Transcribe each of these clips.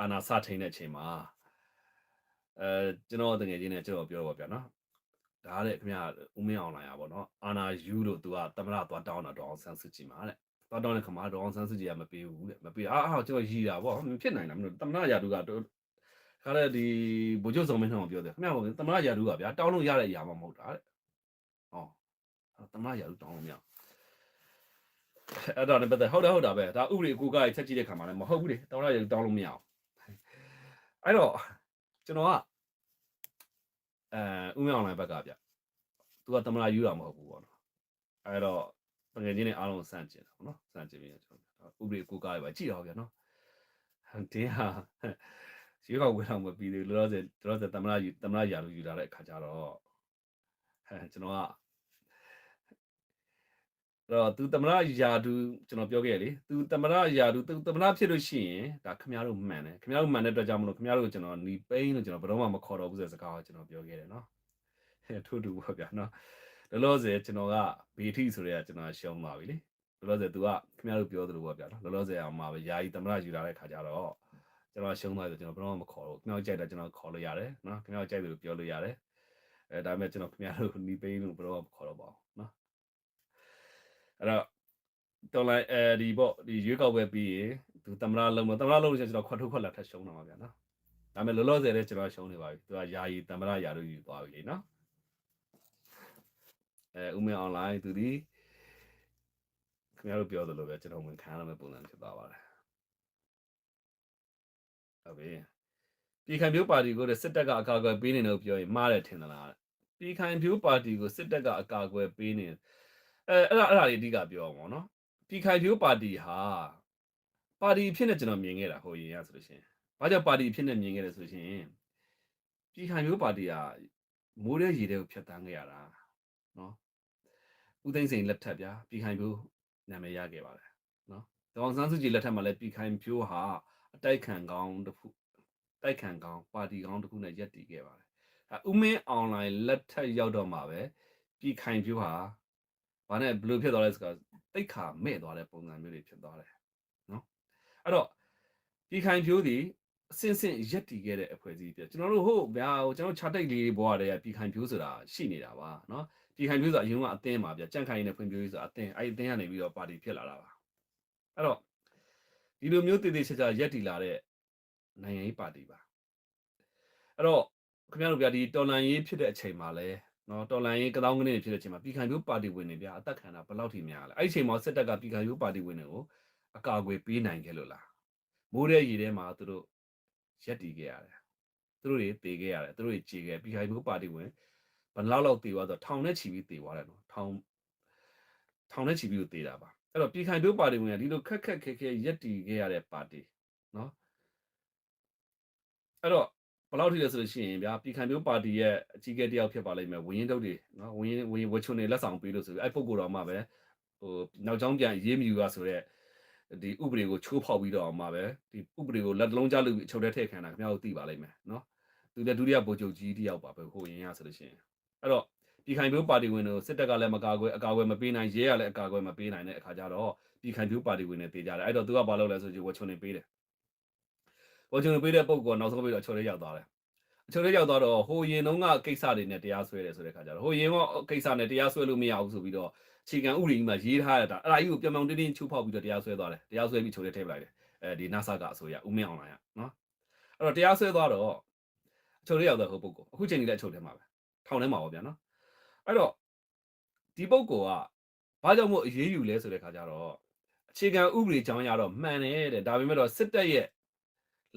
အာနာစထိန်တဲ့အချိန်မှာအဲကျွန်တော်တကယ်ချင်းနဲ့ကျွန်တော်ပြောတော့ဗျာနော်ဒါတဲ့ခင်ဗျာဦးမင်းအောင်လာရပါတော့အာနာယူလို့သူကတမရသွားတောင်းတာတော့အောင်ဆန်းစစ်ကြည့်မှာတဲ့သွားတောင်းတဲ့ခါမှာတော့အောင်ဆန်းစစ်ကြည့်ရမပေးဘူးတဲ့မပေးအာအာကျွန်တော်ရည်တာပေါ့မဖြစ်နိုင်လားမလို့တမရရာသူကတော့ခါတဲ့ဒီဘိုးချုပ်စုံမင်းအောင်ပြောတယ်ခင်ဗျာတမရရာသူကဗျာတောင်းလို့ရတဲ့အရာမှမဟုတ်တာတဲ့ဟောတမရရာသူတောင်းလို့မရအဲ့တော့လည်းပတ်သက်ဟုတ်တယ်ဟုတ်တာပဲဒါဥပဒေအကူကချက်ကြည့်တဲ့ခါမှာလည်းမဟုတ်ဘူးလေတောင်းရရာသူတောင်းလို့မရအောင် အဲ့တော့ကျွန်တော်ကအဲဥမအောင်လိုင်းဘက်ကဗျသူကတမရယူတာမဟုတ်ဘူးပေါ့နော်အဲ့တော့တကယ်ချင်းနဲ့အားလုံးစန့်ကျင်တာပေါ့နော်စန့်ကျင်ပြီးတော့ကျွန်တော်ဥပဒေအကူကပဲကြည့်တော့ဗျနော်တင်းဟာရွေးကောက်ပွဲတော့မပြီးသေးဘူးလောလောဆယ်လောလောဆယ်တမရယူတမရရာလူယူလာတဲ့အခါကျတော့ဟဲ့ကျွန်တော်ကအဲ့ တော့သူတမရယာတူကျွန်တော်ပြောခဲ့လေသူတမရယာတူသူတမရဖြစ်လို့ရှိရင်ဒါခမရတို့မှန်တယ်ခမရတို့မှန်တဲ့အတွက်ကြောင့်မလို့ခမရတို့ကျွန်တော်နီပိန်းလို့ကျွန်တော်ဘယ်တော့မှမခေါ်တော့ဘူးဆိုတဲ့စကားကိုကျွန်တော်ပြောခဲ့တယ်နော်ဟဲ့ထို့တူပေါ့ဗျာနော်လောလောဆယ်ကျွန်တော်ကဘေထိဆိုတဲ့ကကျွန်တော်ရှုံးပါပြီလေလောလောဆယ် तू ကခမရတို့ပြောသလိုပေါ့ဗျာနော်လောလောဆယ်အောင်မှာပဲယာယီတမရယူလာတဲ့ခါကျတော့ကျွန်တော်ရှုံးသွားတယ်ကျွန်တော်ဘယ်တော့မှမခေါ်တော့ဘူးခမရကြိုက်တာကျွန်တော်ခေါ်လို့ရတယ်နော်ခမရကြိုက်တယ်လို့ပြောလို့ရတယ်အဲဒါပေမဲ့ကျွန်တော်ခမရတို့နီပိန်းလို့ဘယ်တော့မှမခေါ်တော့ပါဘူးနော် အဲ့တော့တော်လိုက်အဲဒီပေါ့ဒီရွေးကောက်ပွဲပြီးရင်သူတမရလုံးမတမရလုံးလို့ကျွန်တော်ခွတ်ထုတ်ခွက်လာထပ်ရှုံးတော့မှာဗျာနော်ဒါပေမဲ့လောလောဆယ်လည်းကျွန်တော်ရှုံးနေပါပြီသူကယာယီတမရယာတို့ယူသွားပြီလေနော်အဲဥမင်းအွန်လိုင်းသူဒီခင်ဗျားတို့ပြောသလိုပဲကျွန်တော်ဝင်ခံရမယ့်ပုံစံဖြစ်သွားပါတယ်ဟုတ်ပြီပြည်ခိုင်ဖြိုးပါတီကိုတဲ့စစ်တပ်ကအကာအကွယ်ပေးနေတယ်လို့ပြောရင်မှားတယ်ထင်သလားပြည်ခိုင်ဖြိုးပါတီကိုစစ်တပ်ကအကာအကွယ်ပေးနေ အဲအဲ့ဒါအဲ့ဒါလေးအဓိကပြောအောင်ပေါ့နော်ပြည်ခိုင်ဖြိုးပါတီဟာပါတီဖြစ်နေကျွန်တော်မြင်ခဲ့တာဟိုရင်ရဆိုလို့ရှိရင်ဘာကြောင့်ပါတီဖြစ်နေမြင်ခဲ့တယ်ဆိုလို့ရှိရင်ပြည်ခိုင်ဖြိုးပါတီဟာမိုးတဲ့ရေတဲ့ကိုဖျက်တမ်းခဲ့ရတာနော်ဦးသိန်းစိန်လက်ထက်ဗျာပြည်ခိုင်ဖြိုးနာမည်ရခဲ့ပါတယ်နော်ဒေါအောင်ဆန်းစုကြည်လက်ထက်မှာလည်းပြည်ခိုင်ဖြိုးဟာအတိုက်ခံကောင်းတစ်ခုတိုက်ခံကောင်းပါတီကောင်းတစ်ခုနဲ့ရက်တည်ခဲ့ပါတယ်အဲဦးမင်းအွန်လိုင်းလက်ထက်ရောက်တော့မှာပဲပြည်ခိုင်ဖြိုးဟာ ဘာနဲ့ဘယ်လိုဖြစ်သွားလဲဆိုတော့တိတ်ခါမဲ့သွားတဲ့ပုံစံမျိုးတွေဖြစ်သွားတယ်နော်အဲ့တော့ပြည်ခိုင်ဖြိုးဒီအစင်စင်ရက်တည်ခဲ့တဲ့အဖွဲ့အစည်းပြကျွန်တော်တို့ဟုတ်ဗျာဟိုကျွန်တော်ခြာတိတ်လေးဘွားတွေကပြည်ခိုင်ဖြိုးဆိုတာရှိနေတာပါနော်ပြည်ခိုင်ဖြိုးဆိုတာအရင်ကအသင်းပါဗျကြန့်ခိုင်နေတဲ့ဖွံ့ဖြိုးရေးဆိုတာအသင်းအဲ့ဒီအသင်းကနေပြီးတော့ပါတီဖြစ်လာတာပါအဲ့တော့ဒီလိုမျိုးတည်တည်ချာချာရက်တည်လာတဲ့နိုင်ငံရေးပါတီပါအဲ့တော့ခင်ဗျားတို့ဗျာဒီတော်လန်ရေးဖြစ်တဲ့အချိန်မှာလဲ နော်တော်လန်ရေးကတောင်းကနေဖြစ်တဲ့အချိန်မှာပြည်ခိုင်ဖြိုးပါတီဝင်တွေဗျာအသက်ခံတာဘယ်လောက်ထိများလဲအဲ့ဒီအချိန်မှာစစ်တပ်ကပြည်ခိုင်ဖြိုးပါတီဝင်တွေကိုအကာအကွယ်ပေးနိုင်ခဲ့လို့လားမိုးတဲ့ရေထဲမှာသူတို့ရက်တည်ခဲ့ရတယ်သူတို့တွေတေခဲ့ရတယ်သူတို့တွေကြေခဲ့ပြည်ခိုင်ဖြိုးပါတီဝင်ဘယ်လောက်လောက်တေသွားဆိုထောင်နဲ့ချီပြီးတေသွားတယ်နော်ထောင်ထောင်နဲ့ချီပြီးတေတာပါအဲ့တော့ပြည်ခိုင်ဖြိုးပါတီဝင်ကဒီလိုခက်ခက်ခဲခဲရက်တည်ခဲ့ရတဲ့ပါတီနော်အဲ့တော့ ဘယ်လောက်ထိလဲဆိုလို့ရှိရင်ဗျာပြည်ခိုင်မျိုးပါတီရဲ့အကြီးအကဲတယောက်ဖြစ်ပါလိမ့်မယ်ဝင်းရင်တုတ်တွေနော်ဝင်းရင်ဝင်းဝချွန်တွေလက်ဆောင်ပေးလို့ဆိုပြီးအဲ့ပုဂ္ဂိုလ်တော်မှပဲဟိုနောက်ကျောင်းပြန်ရေးမြူရဆိုတော့ဒီဥပဒေကိုချိုးဖောက်ပြီးတော့မှပဲဒီဥပဒေကိုလက်လုံးကြားလို့အချုပ်ထဲထည့်ခံတာခင်ဗျားတို့သိပါလိမ့်မယ်နော်သူလည်းဒုတိယဗိုလ်ချုပ်ကြီးတယောက်ပါပဲဟိုရင်ရဆိုလို့ရှိရင်အဲ့တော့ပြည်ခိုင်မျိုးပါတီဝင်တို့စစ်တပ်ကလည်းမကာကွယ်အကာကွယ်မပေးနိုင်ရဲရလည်းအကာကွယ်မပေးနိုင်တဲ့အခါကျတော့ပြည်ခိုင်မျိုးပါတီဝင်တွေတေးကြတယ်အဲ့တော့သူကဘာလုပ်လဲဆိုရင်ဝချွန်တွေပေးတယ် ဝချွန်တွေပေးတဲ့ပုံကနောက်ဆုံးပြီးတော့အချုပ်ထဲရောက်သွားတယ်အချုပ်ထဲရောက်သွားတော့ဟိုရင်တုန်းကကိစ္စတွေနဲ့တရားစွဲတယ်ဆိုတဲ့ခါကျတော့ဟိုရင်ကကိစ္စနဲ့တရားစွဲလို့မရဘူးဆိုပြီးတော့အခြေခံဥပဒေကြီးမှာရေးထားရတာအဲ့ဒါကြီးကိုပြောင်ပြောင်တင်းတင်းချိုးဖောက်ပြီးတော့တရားစွဲသွားတယ်တရားစွဲပြီးချုပ်ထဲထည့်ပလိုက်တယ်အဲဒီ NASA ကအစိုးရဦးမင်းအောင်လိုင်းကနော်အဲ့တော့တရားစွဲသွားတော့အချုပ်ထဲရောက်တဲ့ဟိုပုဂ္ဂိုလ်အခုချိန်ကြီးလည်းအချုပ်ထဲမှာပဲထောင်ထဲမှာပါဗျာနော်အဲ့တော့ဒီပုဂ္ဂိုလ်ကဘာကြောင့်မို့အရေးယူလဲဆိုတဲ့ခါကျတော့အခြေခံဥပဒေကြောင်းရတော့မှန်တယ်တဲ့ဒါပေမဲ့တော့စစ်တပ်ရဲ့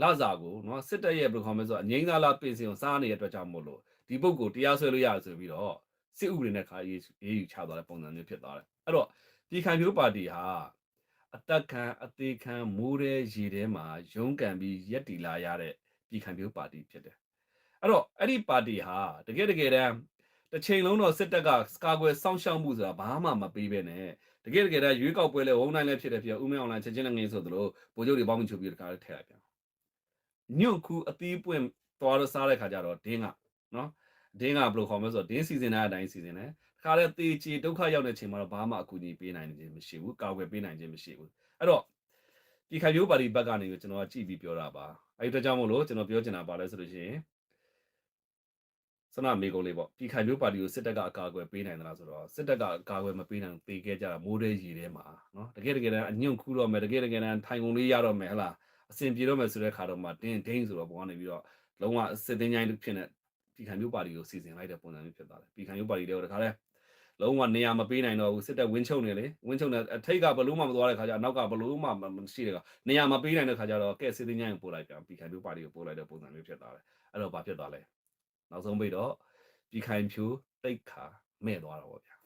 လစာကိုနော်စစ်တပ်ရဲ့ဘယ်လိုခေါ်မလဲဆိုတော့အငိမ့်သားလားပြင်စင်ကိုစားနေတဲ့အတွက်ကြောင့်မို့လို့ဒီပုဂ္ဂိုလ်တရားစွဲလို့ရဆိုပြီးတော့စစ်ဥပဒေနဲ့ခါရေးရေးယူချသွားတဲ့ပုံစံမျိုးဖြစ်သွားတယ်အဲ့တော့ပြည်ခိုင်ဖြိုးပါတီဟာအသက်ခံအသေးခံမိုးတဲ့ရေထဲမှာရုန်းကန်ပြီးရက်တီလာရတဲ့ပြည်ခိုင်ဖြိုးပါတီဖြစ်တယ်အဲ့တော့အဲ့ဒီပါတီဟာတကယ်တကယ်တမ်းတစ်ချိန်လုံးတော့စစ်တပ်ကကာကွယ်စောင့်ရှောက်မှုဆိုတာဘာမှမပေးဘဲနဲ့တကယ်တကယ်တမ်းရွေးကောက်ပွဲလဲဝုန်းတိုင်းလဲဖြစ်တယ်ဖြစ်ဦးမင်းအောင်လိုင်းချက်ချင်းလည်းငင်းဆိုသလိုဗိုလ်ချုပ်တွေပေါင်းပြီးချုပ်ပြီးတခါထည့်လိုက်ပြန် ညွန့်ခုအသီးပွင့်သွားတော့စားတဲ့ခါကျတော့ဒင်းကနော်ဒင်းကဘယ်လိုခေါ်မလဲဆိုတော့ဒင်းစီစဉ်တဲ့အတိုင်းစီစဉ်တယ်တခါလဲတေချီဒုက္ခရောက်တဲ့ချိန်မှာတော့ဘာမှအကူအညီပေးနိုင်ခြင်းမရှိဘူးကာကွယ်ပေးနိုင်ခြင်းမရှိဘူးအဲ့တော့ဒီခိုင်မျိုးပါတီဘက်ကနေကျွန်တော်ကကြည့်ပြီးပြောတာပါအဲ့ဒီအတွက်ကြောင့်မို့လို့ကျွန်တော်ပြောချင်တာပါလဲဆိုလို့ရှိရင်စနမေကုံလေးပေါ့ပြည်ခိုင်မျိုးပါတီကိုစစ်တပ်ကအကာအကွယ်ပေးနိုင်သလားဆိုတော့စစ်တပ်ကအကာအကွယ်မပေးနိုင်ပေးခဲ့ကြတာမိုးတဲ့ရေထဲမှာနော်တကယ်တကယ်တမ်းအညွန့်ခူးတော့မယ်တကယ်တကယ်တမ်းထိုင်ကုန်လေးရတော့မယ်ဟလား အစင်ပြေတော့မယ်ဆိုတဲ့ခါတော့မှတင်းဒိန်းဆိုတော့ဘောကနေပြီးတော့လုံးဝစစ်တင်းချိုင်းဖြစ်နေပြည်ခိုင်မျိုးပါတီကိုစီစဉ်လိုက်တဲ့ပုံစံမျိုးဖြစ်သွားတယ်ပြည်ခိုင်မျိုးပါတီတွေကိုတခါလဲလုံးဝနေရာမပေးနိုင်တော့ဘူးစစ်တပ်ဝင်းချုံနေလေဝင်းချုံနေအထိတ်ကဘလို့မှမသွားတဲ့ခါကျအနောက်ကဘလို့မှမရှိတဲ့ခါနေရာမပေးနိုင်တဲ့ခါကျတော့ကဲစစ်တင်းချိုင်းကိုပို့လိုက်ပြန်ပြည်ခိုင်မျိုးပါတီကိုပို့လိုက်တဲ့ပုံစံမျိုးဖြစ်သွားတယ်အဲ့တော့ဘာဖြစ်သွားလဲနောက်ဆုံးပိတ်တော့ပြည်ခိုင်ဖြူတိတ်ခါမဲ့သွားတော့ဗောဗျာ